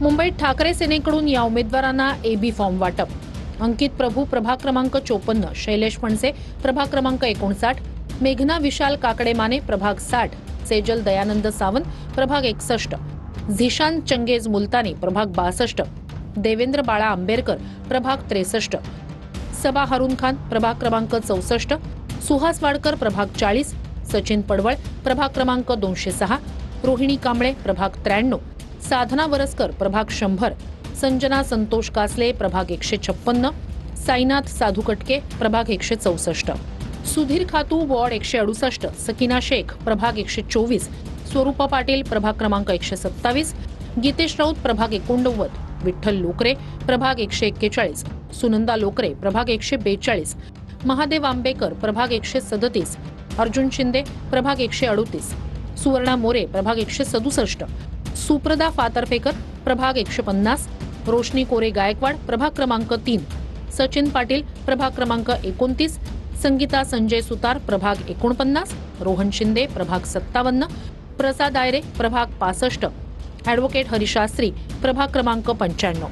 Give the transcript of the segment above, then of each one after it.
मुंबईत ठाकरे सेनेकडून या उमेदवारांना एबी फॉर्म वाटप. अंकित प्रभू प्रभाग क्रमांक चोपन्न शैलेश फणसे प्रभाग क्रमांक एकोणसाठ मेघना विशाल काकडे माने प्रभाग साठ सेजल दयानंद सावंत प्रभाग एकसष्ट झिशान चंगेज मुलतानी प्रभाग बासष्ट देवेंद्र बाळा आंबेडकर प्रभाग त्रेसष्ट सबा हरुन खान प्रभाग क्रमांक चौसष्ट सुहास वाडकर प्रभाग चाळीस सचिन पडवळ प्रभाग क्रमांक दोनशे सहा रोहिणी कांबळे प्रभाग त्र्याण्णव साधना वरसकर प्रभाग शंभर. संजना संतोष कासले प्रभाग एकशे छप्पन्न. साईनाथ साधू कटके प्रभाग एकशे चौसष्ट. सुधीर खातू वॉर्ड एकशे अडुसष्ट. सकिना शेख प्रभाग एकशे चोवीस. स्वरूपा पाटील प्रभाग क्रमांक एकशे सत्तावीस. गीतेश राऊत प्रभाग एकोणनव्वद. विठ्ठल लोकरे प्रभाग एकशे एक्केचाळीस. सुनंदा लोकरे प्रभाग एकशे बेचाळीस. महादेव आंबेकर प्रभाग एकशे सदतीस. अर्जुन शिंदे प्रभाग एकशे अडुतीस. सुवर्णा मोरे प्रभाग एकशे सदुसष्ट. सुप्रदा फातर्फेकर प्रभाग एकशे पन्नास रोशनी कोरे गायकवाड प्रभाग क्रमांक तीन सचिन पाटील प्रभाग क्रमांक एकोणतीस संगीता संजय सुतार प्रभाग एकोणपन्नास रोहन शिंदे प्रभाग सत्तावन्न प्रसाद आयरे प्रभाग पासष्ट ॲडव्होकेट हरिशास्त्री प्रभाग क्रमांक पंच्याण्णव.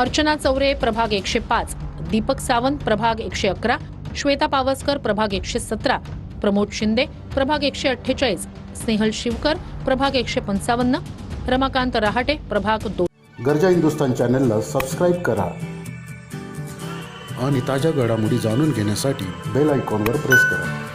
अर्चना चौरे प्रभाग एकशे पाच दीपक सावंत प्रभाग एकशे अकरा श्वेता पावसकर प्रभाग एकशे सतरा प्रमोद शिंदे प्रभाग एकशे अठ्ठेचाळीस स्नेहल शिवकर प्रभाग एकशे पंचावन्न रमाकांत रहाटे प्रभाग दोन. गरजा हिंदुस्तान चॅनलला सबस्क्राईब करा. आणि ताज्या घडामोडी जाणून घेण्यासाठी बेल आयकॉनवर प्रेस करा.